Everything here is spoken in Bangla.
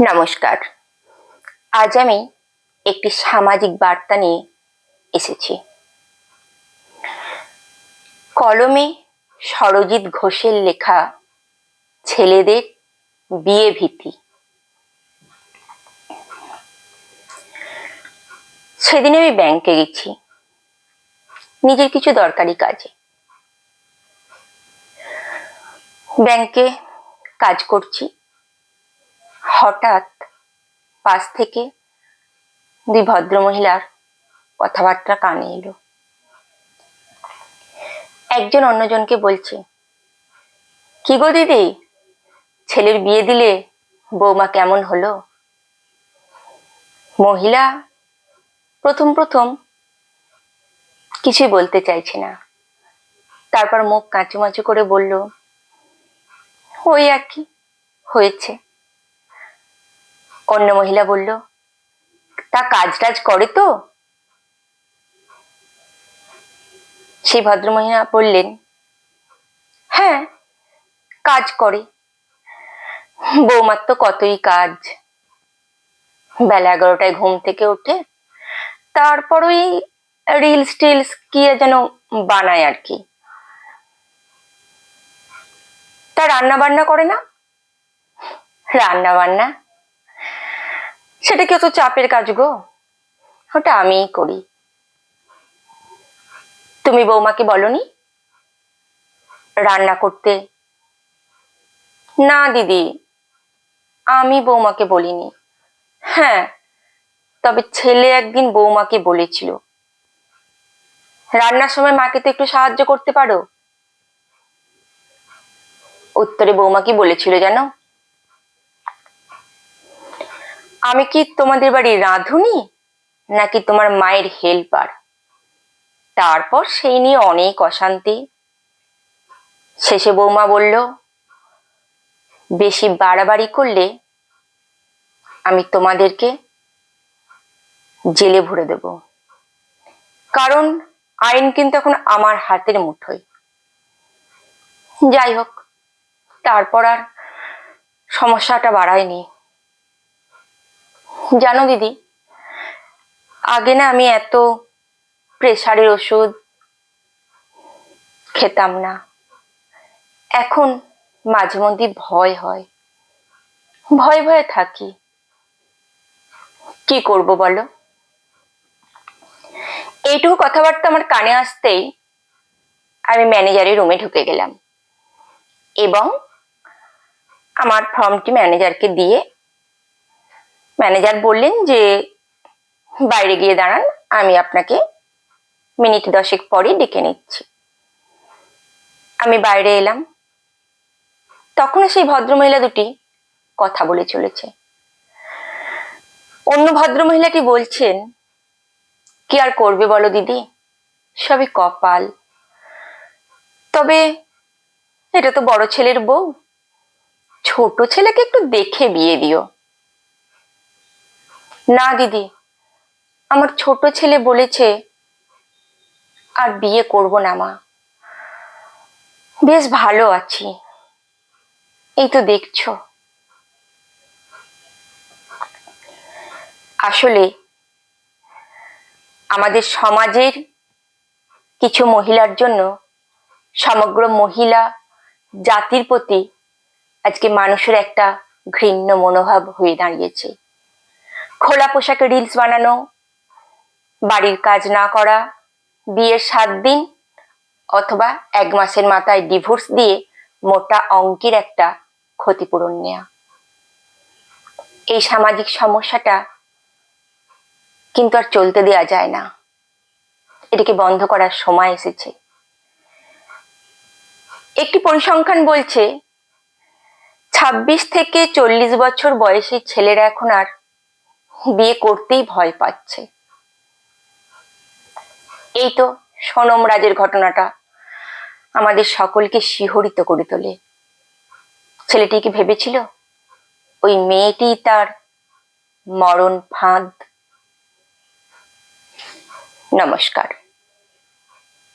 নমস্কার। আজ আমি একটি সামাজিক বার্তা নিয়ে এসেছি। কলমে সরজিৎ ঘোষের লেখা ছেলেদের বিয়ে ভীতি। সেদিন আমি ব্যাংকে গেছি। নিজের কিছু দরকারি কাজে। ব্যাংকে কাজ করছি। হঠাৎ পাশ থেকে দুই ভদ্রমহিলার কথাবার্তা কানে এলো। একজন অন্যজনকে বলছে, কি গো দিদি? ছেলের বিয়ে দিলে বৌমা কেমন হলো? মহিলা প্রথম প্রথম কিছুই বলতে চাইছে না। তারপর মুখ কাঁচুমাচু করে বলল, ওই আর কি, হয়েছে। অন্য মহিলা বলল, তা কাজ টাজ করে তো? সেই ভদ্রমহিলা বললেন হ্যাঁ কাজ করে। বৌমার তো কতই কাজ। বেলা এগারোটায় ঘুম থেকে ওঠে তারপর ওই রিলস টিলস কি যেন বানায় আর কি। তা রান্না বান্না করে না? রান্না বান্না সেটা কি অত চাপের কাজ গো? ওটা আমিই করি। তুমি বৌমাকে বলনি? রান্না করতে? না, দিদি। আমি বৌমাকে বলিনি। হ্যাঁ তবে ছেলে একদিন বৌমাকে বলেছিল। রান্নার সময় মাকে তো একটু সাহায্য করতে পারো? উত্তরে বৌমা কি বলেছিল জানো? আমি কি তোমাদের বাড়ির রাঁধুনি? নাকি তোমার মায়ের হেল্পার? তারপর সেই নিয়ে অনেক অশান্তি। শেষে বৌমা বলল, বেশি বাড়াবাড়ি করলে আমি তোমাদেরকে জেলে ভরে দেব। কারণ আইন কিন্তু এখন আমার হাতের মুঠোয়। যাই হোক, তারপর আর সমস্যাটা বাড়ায়নি। জানো দিদি, আগে না আমি এত প্রেশারের ওষুধ খেতাম না। এখন মাঝে মধ্যে ভয় হয়। ভয় ভয়ে থাকি। কি করব বলো? এইটুকু কথাবার্তা আমার কানে আসতেই আমি ম্যানেজারের রুমে ঢুকে গেলাম। এবং আমার ফর্মটি ম্যানেজারকে দিয়ে ম্যানেজার বললেন যে, বাইরে গিয়ে দাঁড়ান, আমি আপনাকে মিনিট দশেক পরে ডেকে নিচ্ছি। আমি বাইরে এলাম। তখনও সেই ভদ্রমহিলা দুটি কথা বলে চলেছে। অন্য ভদ্রমহিলাটি বলছেন, কি আর করবে বলো দিদি? সবই কপাল। তবে এটা তো বড় ছেলের বউ। ছোট ছেলেকে একটু দেখে বিয়ে দিও। না, দিদি, আমার ছোট ছেলে বলেছে আর বিয়ে করব না, মা। বেশ ভালো আছি। এই তো দেখছ। আসলে আমাদের সমাজের কিছু মহিলার জন্য সমগ্র মহিলা জাতির প্রতি আজকে মানুষের একটা ঘৃণ্য মনোভাব হয়ে দাঁড়িয়েছে। খোলা পোশাকে রিলস বানানো, বাড়ির কাজ না করা, বিয়ের সাত দিন অথবা এক মাসের মাথায় ডিভোর্স দিয়ে মোটা অঙ্কের একটা ক্ষতিপূরণ নেয়া। এই সামাজিক সমস্যাটা কিন্তু আর চলতে দেওয়া যায় না। এটাকে বন্ধ করার সময় এসেছে। একটি পরিসংখ্যান বলছে, ছাব্বিশ থেকে চল্লিশ বছর বয়সী ছেলেরা এখন আর বিয়ে করতেই ভয় পাচ্ছে। এই তো সোনম রাজের ঘটনাটা আমাদের সকলকে শিহরিত করে তোলে। ছেলেটি কি ভেবেছিল? ওই মেয়েটি তার মরণ ফাঁদ। নমস্কার।